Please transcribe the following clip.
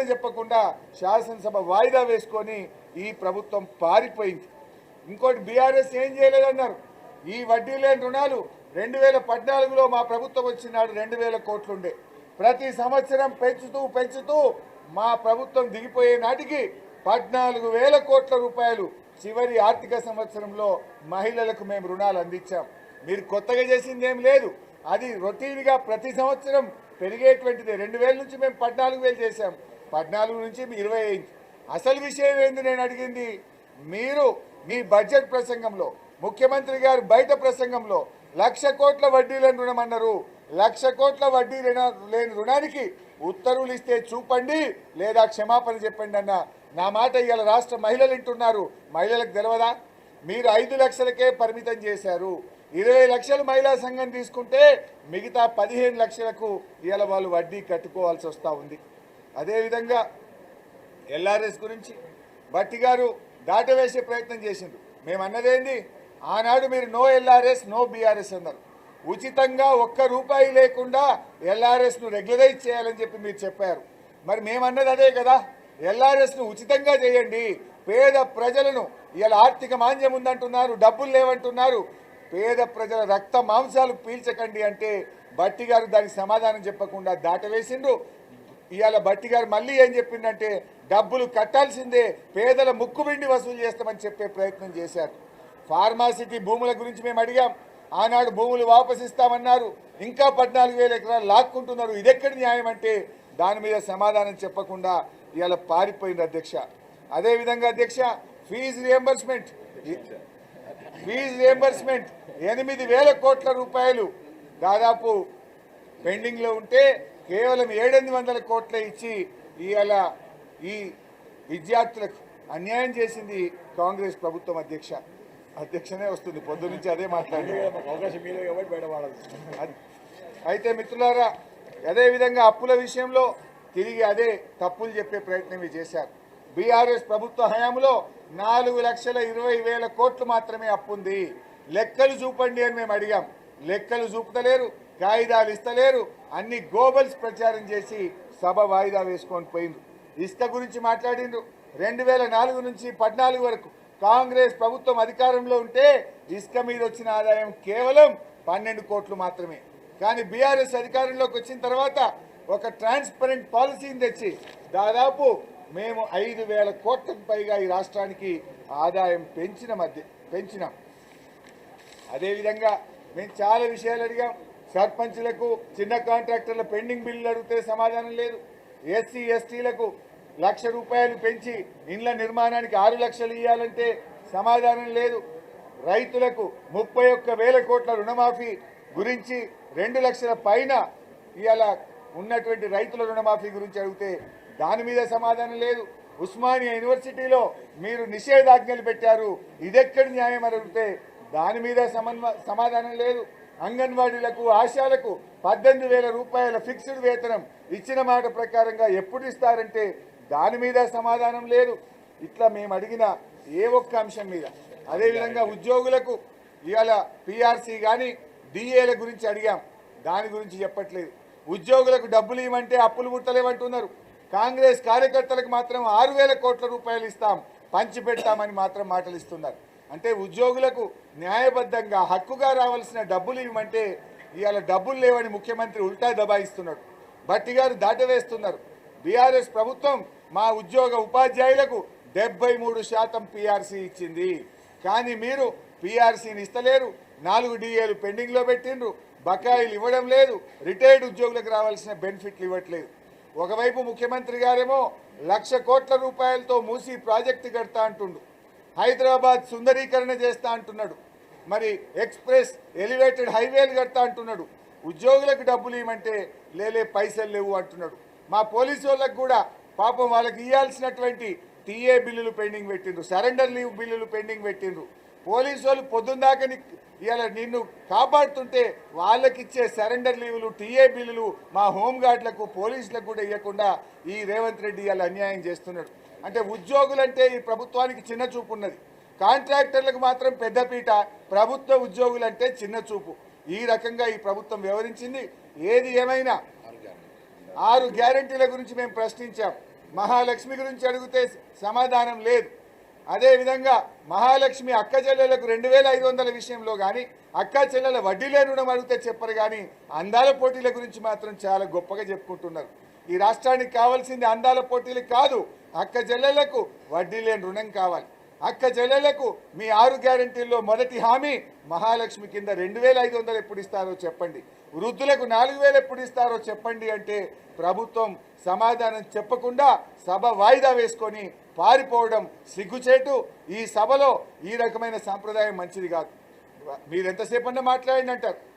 చెప్పకుండా శాసనసభ వాయిదా వేసుకొని ఈ ప్రభుత్వం పారిపోయింది. ఇంకోటి బీఆర్ఎస్ ఏం చేయలేదన్నారు. ఈ వడ్డీ లేని రుణాలు రెండు వేల పద్నాలుగులో మా ప్రభుత్వం వచ్చినాడు రెండు వేల కోట్లుండే. ప్రతి సంవత్సరం పెంచుతూ పెంచుతూ మా ప్రభుత్వం దిగిపోయే నాటికి పద్నాలుగు వేల కోట్ల రూపాయలు చివరి ఆర్థిక సంవత్సరంలో మహిళలకు మేము రుణాలు అందించాం. మీరు కొత్తగా చేసింది ఏం లేదు. అది రొటీన్గా ప్రతి సంవత్సరం పెరిగేటువంటిది. రెండు వేల నుంచి మేము పద్నాలుగు వేలు చేశాం. పద్నాలుగు నుంచి ఇరవై అయింది అసలు విషయం ఏంది నేను అడిగింది? మీరు మీ బడ్జెట్ ప్రసంగంలో ముఖ్యమంత్రి గారు బయట ప్రసంగంలో లక్ష కోట్ల వడ్డీ లేని రుణం అన్నారు లక్ష కోట్ల వడ్డీ లేని రుణానికి ఉత్తర్వులు ఇస్తే చూపండి లేదా క్షమాపణ చెప్పండి అన్న నా మాట ఇవాళ రాష్ట్ర మహిళలు వింటున్నారు. మహిళలకు తెలియదా మీరు ఐదు లక్షలకే పరిమితం చేశారు. ఇరవై లక్షలు మహిళా సంఘం తీసుకుంటే మిగతా పదిహేను లక్షలకు ఇవాళ వాళ్ళు వడ్డీ కట్టుకోవాల్సి వస్తూ ఉంది. అదేవిధంగా ఎల్ఆర్ఎస్ గురించి భట్టి గారు దాటవేసే ప్రయత్నం చేసిండ్రు. మేము అన్నదేంది ఆనాడు మీరు నో ఎల్ఆర్ఎస్ నో బీఆర్ఎస్ అన్నారు. ఉచితంగా ఒక్క రూపాయి లేకుండా ఎల్ఆర్ఎస్ను రెగ్యులరైజ్ చేయాలని చెప్పి మీరు చెప్పారు. మరి మేమన్నది అదే కదా? ఎల్ఆర్ఎస్ను ఉచితంగా చేయండి. పేద ప్రజలను ఇలా ఆర్థిక మాంద్యం ఉందంటున్నారు డబ్బులు లేవంటున్నారు. పేద ప్రజల రక్త మాంసాలు పీల్చకండి అంటే బట్టి గారు దానికి సమాధానం చెప్పకుండా దాటవేసిండ్రు. ఇవాళ బట్టి గారు మళ్ళీ ఏం చెప్పిందంటే డబ్బులు కట్టాల్సిందే పేదల ముక్కుబిండి వసూలు చేస్తామని చెప్పే ప్రయత్నం చేశారు. ఫార్మాసిటీ భూముల గురించి మేము అడిగాం. ఆనాడు భూములు వాపసిస్తామన్నారు ఇంకా పద్నాలుగు వేల ఎకరాలు లాక్కుంటున్నారు. ఇదెక్కడి న్యాయం అంటే? దాని మీద సమాధానం చెప్పకుండా ఇవాళ పారిపోయింది అధ్యక్ష. అదేవిధంగా అధ్యక్ష ఫీజు రియంబర్స్మెంట్. ఫీజు రియంబర్స్మెంట్ ఎనిమిది వేల కోట్ల రూపాయలు దాదాపు పెండింగ్లో ఉంటే కేవలం ఏడెనిమిది వందల కోట్ల ఇచ్చి ఇవాళ ఈ విద్యార్థులకు అన్యాయం చేసింది కాంగ్రెస్ ప్రభుత్వం అధ్యక్ష. అధ్యక్షనే వస్తుంది పొద్దు నుంచి అదే మాట్లాడి. అవకాశం ఎవరు బయటపడాలి అది- అయితే మిత్రులారా అదేవిధంగా అప్పుల విషయంలో తిరిగి అదే తప్పులు చెప్పే ప్రయత్నం చేశారు. బీఆర్ఎస్ ప్రభుత్వ హయాంలో నాలుగు లక్షల ఇరవై వేల కోట్లు మాత్రమే అప్పు ఉంది లెక్కలు చూపండి అని మేము అడిగాం. లెక్కలు చూపుతలేరు. కాగితాలు ఇస్తలేరు. అన్ని గోబల్స్ ప్రచారం చేసి సభ వాయిదా వేసుకొని పోయిండ్రు. ఇసుక గురించి మాట్లాడిండ్రు. రెండు వేల నాలుగు నుంచి పద్నాలుగు వరకు కాంగ్రెస్ ప్రభుత్వం అధికారంలో ఉంటే ఇసుక మీద వచ్చిన ఆదాయం కేవలం పన్నెండు కోట్లు మాత్రమే. కానీ బీఆర్ఎస్ అధికారంలోకి వచ్చిన తర్వాత ఒక ట్రాన్స్పరెంట్ పాలసీని తెచ్చి దాదాపు మేము ఐదు వేల కోట్లకు పైగా ఈ రాష్ట్రానికి ఆదాయం పెంచిన మధ్య పెంచినాం. అదేవిధంగా మేము చాలా విషయాలు అడిగాం. సర్పంచ్లకు చిన్న కాంట్రాక్టర్ల పెండింగ్ బిల్లులు అడిగితే సమాధానం లేదు. ఎస్సీ ఎస్టీలకు లక్ష రూపాయలు పెంచి ఇండ్ల నిర్మాణానికి ఆరు లక్షలు ఇవ్వాలంటే సమాధానం లేదు. రైతులకు ముప్పై ఒక్క వేల కోట్ల రుణమాఫీ గురించి రెండు లక్షల పైన ఇవాళ ఉన్నటువంటి రైతుల రుణమాఫీ గురించి అడిగితే దాని మీద సమాధానం లేదు. ఉస్మానియా యూనివర్సిటీలో మీరు నిషేధాజ్ఞలు పెట్టారు. ఇదెక్కడి న్యాయం అని అడిగితే దాని మీద సమన్వ సమాధానం లేదు. అంగన్వాడీలకు ఆశాలకు పద్దెనిమిది వేల రూపాయల ఫిక్స్డ్ వేతనం ఇచ్చిన మాట ప్రకారంగా ఎప్పుడు ఇస్తారంటే దాని మీద సమాధానం లేదు. ఇట్లా మేము అడిగిన ఏ ఒక్క అంశం మీద. అదేవిధంగా ఉద్యోగులకు ఇవాళ పిఆర్సీ కానీ డిఏల గురించి అడిగాం. దాని గురించి చెప్పట్లేదు. ఉద్యోగులకు డబ్బులు ఇవ్వమంటే అప్పులు ముట్టలేమంటున్నారు. కాంగ్రెస్ కార్యకర్తలకు మాత్రం ఆరు వేల కోట్ల రూపాయలు ఇస్తాం. పంచి పెడతామని మాత్రం మాటలు ఇస్తున్నారు అంటే ఉద్యోగులకు న్యాయబద్ధంగా హక్కుగా రావాల్సిన డబ్బులు ఇవ్వమంటే ఇవాళ డబ్బులు లేవని ముఖ్యమంత్రి ఉల్టా దబాయిస్తున్నాడు. భట్టి గారు దాటవేస్తున్నారు. బీఆర్ఎస్ ప్రభుత్వం మా ఉద్యోగ ఉపాధ్యాయులకు డెబ్బై మూడు శాతం పీఆర్సీ ఇచ్చింది. కానీ మీరు పీఆర్సీని ఇస్తలేరు. నాలుగు డిఏలు పెండింగ్లో పెట్టిండ్రు. బకాయిలు ఇవ్వడం లేదు. రిటైర్డ్ ఉద్యోగులకు రావాల్సిన బెనిఫిట్లు ఇవ్వట్లేదు. ఒకవైపు ముఖ్యమంత్రి గారేమో లక్ష కోట్ల రూపాయలతో మూసి ప్రాజెక్టు కడతా అంటుండు. హైదరాబాద్ సుందరీకరణ చేస్తా అంటున్నాడు. మరి ఎక్స్ప్రెస్ ఎలివేటెడ్ హైవేలు కడతా అంటున్నాడు. ఉద్యోగులకు డబ్బులు ఇవ్వమంటే లేలే పైసలు లేవు అంటున్నాడు. మా పోలీసు వాళ్ళకు కూడా పాపం వాళ్ళకి ఇవ్వాల్సినటువంటి టీఏ బిల్లులు పెండింగ్ పెట్టిండ్రు. సరెండర్ లీవ్ బిల్లులు పెండింగ్ పెట్టిండ్రు. పోలీసు వాళ్ళు పొద్దున్న దాకా నిన్ను కాపాడుతుంటే వాళ్ళకి ఇచ్చే సరెండర్ లీవులు టీఏ బిల్లులు మా హోంగార్డులకు పోలీసులకు కూడా ఇవ్వకుండా ఈ రేవంత్ రెడ్డి ఇలా అన్యాయం చేస్తున్నాడు. అంటే ఉద్యోగులంటే ఈ ప్రభుత్వానికి చిన్న చూపు ఉన్నది. కాంట్రాక్టర్లకు మాత్రం పెద్దపీట ప్రభుత్వ ఉద్యోగులంటే చిన్న చూపు. ఈ రకంగా ఈ ప్రభుత్వం వ్యవహరించింది. ఏది ఏమైనా ఆరు గ్యారంటీల గురించి మేము ప్రశ్నించాం. మహాలక్ష్మి గురించి అడిగితే సమాధానం లేదు. అదేవిధంగా మహాలక్ష్మి అక్క చెల్లెలకు రెండు వేల ఐదు వందల విషయంలో కానీ అక్క చెల్లెల వడ్డీ లేని రుణం అడిగితే చెప్పరు కానీ అందాల పోటీల గురించి మాత్రం చాలా గొప్పగా చెప్పుకుంటున్నారు. ఈ రాష్ట్రానికి కావాల్సింది అందాల పోటీలు కాదు అక్క చెల్లెలకు వడ్డీ లేని రుణం కావాలి. అక్క చెల్లెలకు మీ ఆరు గ్యారంటీల్లో మొదటి హామీ మహాలక్ష్మి కింద రెండు వేల ఐదు వందలు ఎప్పుడు ఇస్తారో చెప్పండి. వృద్ధులకు నాలుగు వేలు ఎప్పుడు ఇస్తారో చెప్పండి అంటే ప్రభుత్వం సమాధానం చెప్పకుండా సభ వాయిదా వేసుకొని పారిపోవడం సిగ్గుచేటు. ఈ సభలో ఈ రకమైన సాంప్రదాయం మంచిది కాదు. మీరు ఎంతసేపన్నా అంటారు.